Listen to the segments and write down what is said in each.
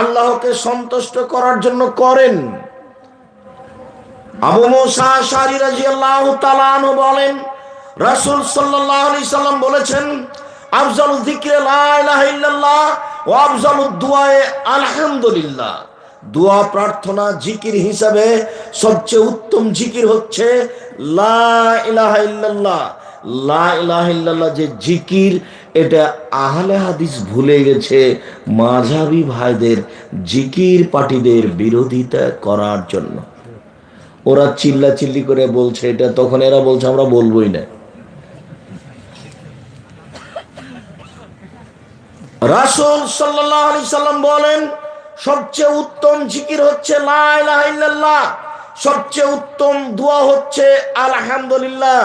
আল্লাহকে সন্তুষ্ট করার জন্য করেন। আবু মুসা বলেন, রাসূল সাল্লাম বলেছেন, আফজালু ওয়া আফজালু আলহামদুলিল্লাহ। দোয়া প্রার্থনা জিকির হিসাবে সবচেয়ে উত্তম জিকির হচ্ছে লা লা যে জিকির এটা আহলে হাদিস ভুলে গেছে মাঝাবি ভাইদের জিকির পার্টিদের বিরোধিতা করার জন্য। ওরা চিল্লা চিল্লি করে বলছে, এটা তখন এরা বলছে, আমরা বলবোই না। রাসূল সাল্লাম বলেন, সবচেয়ে উত্তম জিকির হচ্ছে সবচেয়ে উত্তম দোয়া হচ্ছে আলহামদুলিল্লাহ।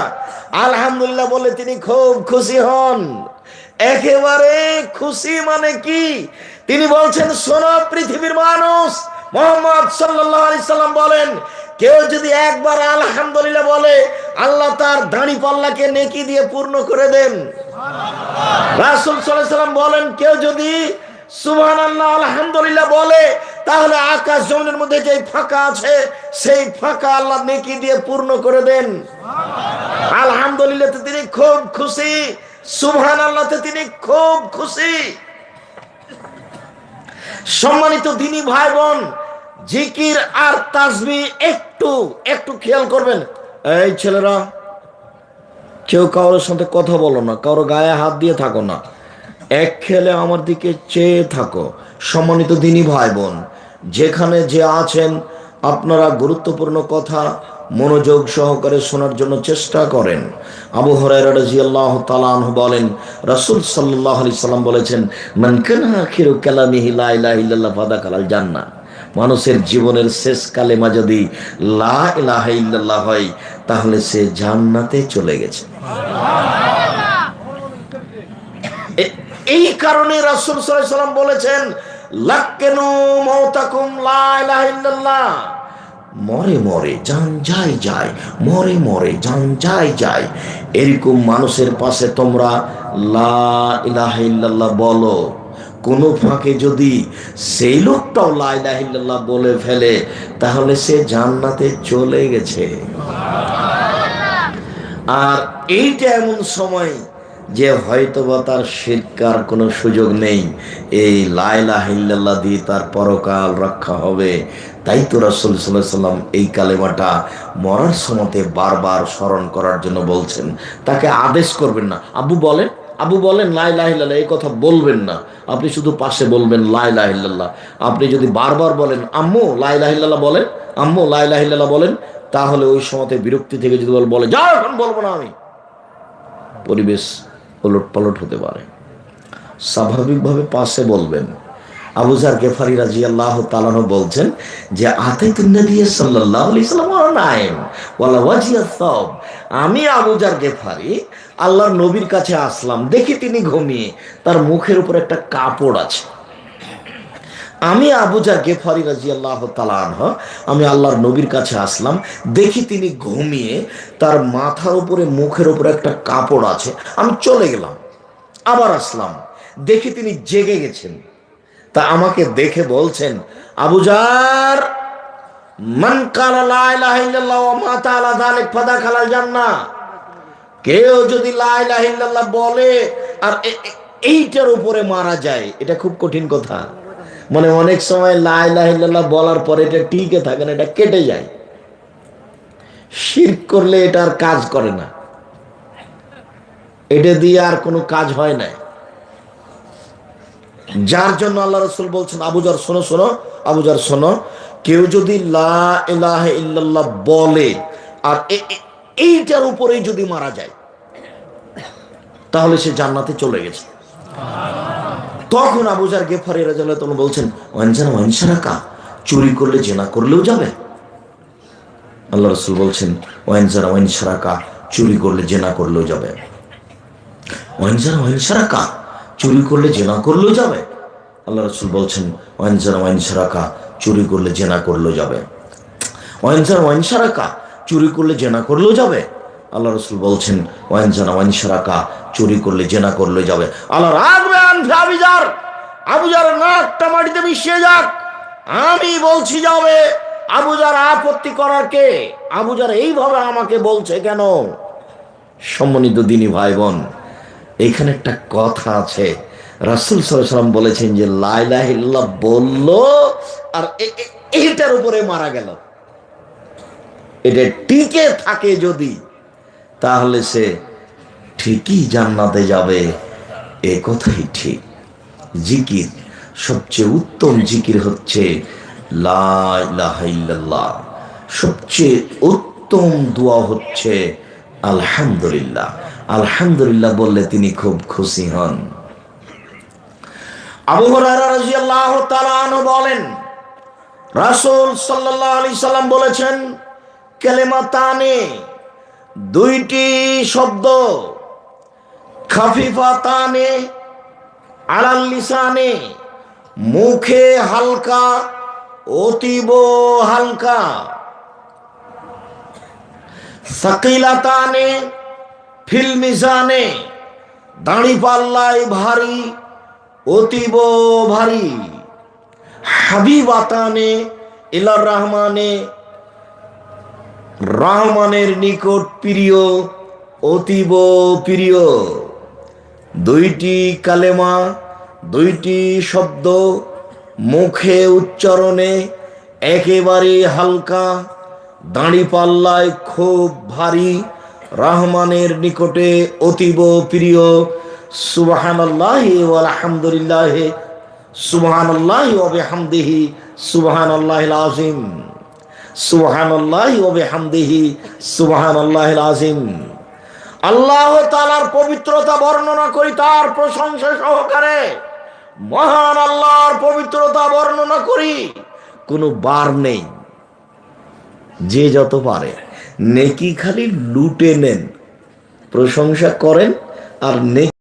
আলহামদুলিল্লাহ বলে তিনি খুব খুশি হন। একেবারে খুশি মানে কি? তিনি বলছেন, শোনো পৃথিবীর মানুষ, মোহাম্মদ সাল্লাম বলেন, কেউ যদি একবার আলহামদুলিল্লাহ বলে, আল্লাহ তার দাড়ি পাল্লাকে নেকি দিয়ে পূর্ণ করে দেন। রাসূল সাল্লাম বলেন, কেউ যদি সুবহানাল্লাহ, আলহামদুলিল্লাহ বলে তাহলে আকাশ জমিনের মধ্যে যে ফাঁকা আছে, সেই ফাঁকা আল্লাহ নেকি দিয়ে পূর্ণ করে দেন। আলহামদুলিল্লাহ তিনি খুব খুশি। সুবহান আল্লাহতে তিনি খুব খুশি। সম্মানিত দিনী ভাই বোন জিকির আর তাজবি একটু একটু খেয়াল করবেন। এই ছেলেরা, কেউ কারোর সাথে কথা বলো না কারও গায়ে হাত দিয়ে থাকো না। এক খেলে আমার দিকে চেয়ে থাকো, সম্মানিত দিনী ভাই বোন যেখানে যে আছেন, আপনারা গুরুত্বপূর্ণ কথা মনোযোগ সহকারে শোনার জন্য চেষ্টা করেন। আবু হরাইরা রাদিয়াল্লাহু তাআলা আনহু বলেন, রাসূল সাল্লাল্লাহু আলাইহি সাল্লাম বলেছেন, মান কানা আখিরু কালামিহি লা ইলাহা ইল্লাল্লাহ ফাদাকালাল জান্নাহ। মানুষের জীবনের শেষ কালেমা যদি লা ইলাহা ইল্লাল্লাহ হয়, তাহলে সে জান্নাতে চলে গেছে। এই কারণে রাসূল সাল্লাম বলেছেন মরে মরে, যান যায় যায় মরে মরে, যান যায় যায় এরকম মানুষের পাশে তোমরা লা ইলাহা ইল্লাল্লাহ বলো। কোনো ফাঁকে যদি সেই লোকটাও লা ইলাহা বলে ফেলে, তাহলে সে জান্নাতে চলে গেছে। আর এইটা এমন সময় যে হয়তোবা তার শিরকার কোনো সুযোগ নেই, এই লাইলা হিল্লাল্লাহ দিয়ে তার পরকাল রক্ষা হবে। তাই তো রাসূল আলাইহি সাল্লাম এই কালেমাটা মরার সময়তে বারবার স্মরণ করার জন্য বলছেন। তাকে আদেশ করবেন না। আবু বলেন আবু বলেন লাই লাহিল্লাহ এই কথা বলবেন না। আপনি শুধু পাশে বলবেন লাই লাহিল্লাহ আপনি যদি বারবার বলেন, আম্মু লাই লাহিল্লাহ বলেন, আম্মু লাই লাহিল্লাহ বলেন, তাহলে ওই সময়তে বিরক্তি থেকে যদি বল- যাও, এখন বলব না আমি। পরিবেশ ওলট পালট হতে পারে। স্বাভাবিকভাবে পাশে বলবেন আবুজার গেফারি রাজি আল্লাহ তালানো বলছেন যে আমি আবুজার গেফারি, আল্লাহর নবীর কাছে আসলাম, দেখি তিনি ঘুমিয়ে, তার মুখের উপর একটা কাপড় আছে। আমি আবু আবুজা গেফারি রাজি আল্লাহ তালানহ আমি আল্লাহর নবীর কাছে আসলাম। দেখি তিনি ঘুমিয়ে তার মাথার উপরে, মুখের উপরে একটা কাপড় আছে। আমি চলে গেলাম, আবার আসলাম। দেখি তিনি জেগে গেছেন। তা আমাকে দেখে বলছেন আবুজার মান জান্নাহ। কেউ যদি লা ইলাহা বলে, আর এইটার উপরে মারা যায়, এটা খুব কঠিন কথা। মানে অনেক সময় লা ইলাহা বলার পরে এটা টিকে থাকে না, এটা কেটে যায়। শিরক করলে এটা আর কাজ করে না। এটা দিয়ে আর কোনো কাজ হয় না। যার জন্য আল্লাহ রসুল বলছেন আবুজার শোনো শোনো আবুজার শোনো, কেউ যদি লা ইলাহা ইল্লাল্লাহ বলে, আর এইটার উপরেই যদি মারা যায়, তাহলে সে জান্নাতে চলে গেছে। তখন আবুজার গেফারি রাজাল্লাহ তখন বলছেন, ওয়ানজানা ওয়ানসারাকা চুরি করলে জেনা করলেও যাবে। আল্লাহ রসুল বলছেন ওয়ানজানা ওয়ানসারাকা চুরি করলে জেনা করলেও যাবে। ওয়ানজানা ওয়ানসারাকা চুরি করলে জেনা করলেও যাবে? আল্লাহ রসুল বলছেন ওয়ানজানা ওয়ানসারাকা চুরি করলে জেনা করলেও যাবে। ওয়ানজানা কা চুরি করলে জেনা করলেও যাবে? আল্লাহ রসুল বলছেন ওয়ানজানা ওয়ানসারাকা চুরি করলে, জেনা করলে যাবে। আল্লাহ রাখবেন আবিজার আবুজার নাকটা মাটিতে মিশিয়ে যাক। আমি বলছি যাবে। আবুজার আপত্তি করার কে? আবুজার এইভাবে আমাকে বলছে কেন? সম্মানিত দিনী ভাই বোন এখানে একটা কথা আছে। রাসুল সাল্লাম বলেছেন যে লাইলাহিল্লাহ বলল, আর এ- এ- এইটার উপরে মারা গেল। এটা টিকে থাকে যদি তাহলে সে ঠিকই জান্নাতে যাবে। এ কথাই ঠিক। জিকির সবচেয়ে উত্তম জিকির হচ্ছে লা সবচেয়ে উত্তম দোয়া হচ্ছে আলহামদুলিল্লাহ। আলহামদুলিল্লাহ বললে তিনি খুব খুশি হন। আবু বলেন, রাসূল সাল্লাল্লাহু আলাইহি সাল্লাম বলেছেন কালেমাতানে দুইটি শব্দ। খাফিফাতানে আলাল লিসানে, মুখে হালকা, অতীব হালকা। সাকিলাতানে ফিল মিজানে, দাঁড়ি ভারী, অতীব ভারী। হাবিবাতানে ইলার রহমানে রহমানের নিকট প্রিয়, অতীব প্রিয়। দুইটি কালেমা, দুইটি শব্দ মুখে উচ্চারণে একেবারে হালকা দাঁড়ি পাল্লায় খুব ভারী, রহমানের নিকটে অতীব প্রিয়। সুবাহানাল্লাহ আলহামদুলিল্লাহ, সুবাহানাল্লাহ ওবিহামদিহি সুবাহানাল্লাহ আজিম পবিত্রতা বর্ণনা করি, তার প্রশংসা সহকারে। মহান আল্লাহর পবিত্রতা বর্ণনা করি, কোনো বার নেই। যে যত পারে, নেকি খালি লুটে নেন, প্রশংসা করেন আর নেকি